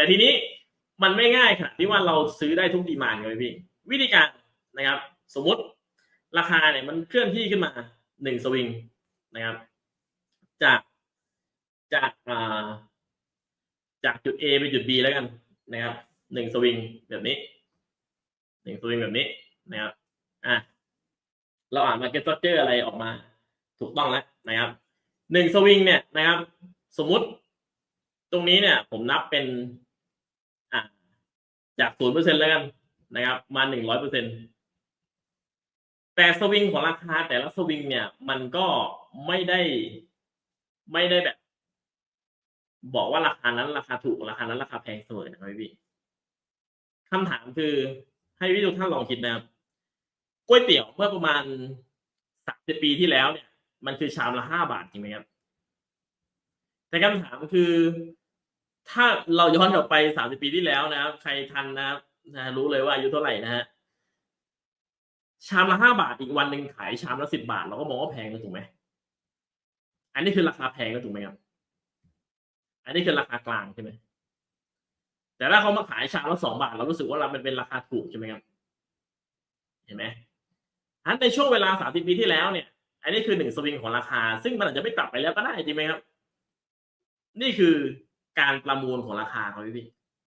แต่ทีนี้มันไม่ง่ายค่ะที่ว่าเราซื้อได้ทุกดีมานเลยพี่วิธีการนะครับ สมมติราคาเนี่ยมันเคลื่อนที่ขึ้นมาหนึ่งสวิงนะครับ จากจากาจากจุด A ไปจุด B แล้วกันนะครับหนึ่งสวิงแบบนี้หนึ่งสวิงแบบนี้นะครับอะเราอ่านมาเก็ตตัวเจอร์อะไรออกมาถูกต้องแล้วนะครับหนึ่งสวิงเนี่ยนะครับ สมมุติตรงนี้เนี่ย ผมนับเป็น จากศูนย์เปอร์เซ็นต์แล้วกันนะครับ มาหนึ่งร้อยเปอร์เซ็นต์แต่สวิงของราคาแต่ละสวิงเนี่ย มันก็ไม่ได้ไม่ได้แบบ บอกว่าราคานั้นราคาถูกราคานั้นราคาแพงเสมอนะครับพี่คำถามคือให้พี่ทุกท่านลองคิดนะครับก๋วยเตี๋ยวเมื่อประมาณสามสิบปีที่แล้วเนี่ย มันคือชามละห้าบาทจริงไหมครับแต่คำถามคือ ถ้าเราย้อนกลับไปสามสิบปีที่แล้วนะครับใครทันนะครับนะรู้เลยว่าอายุเท่าไหร่นะฮะชามละห้าบาทอีกวันหนึ่งขายชามละสิบบาท เราก็มองว่าแพงนะถูกไหมอันนี้คือราคาแพงก็ถูกไหมครับ อันนี้คือราคากลางใช่ไหมแต่ถ้าเขามาขายชามละสองบาท เรารู้สึกว่าเรามันเป็นราคาถูกใช่ไหมครับ เห็นไหมอันในช่วงเวลาสามสิบปีที่แล้วเนี่ย อันนี้คือหนึ่งสวิงของราคา ซึ่งมันอาจจะไม่กลับไปแล้วก็ได้จริงไหมครับ นี่คือ การประมูลของราคาครับพี่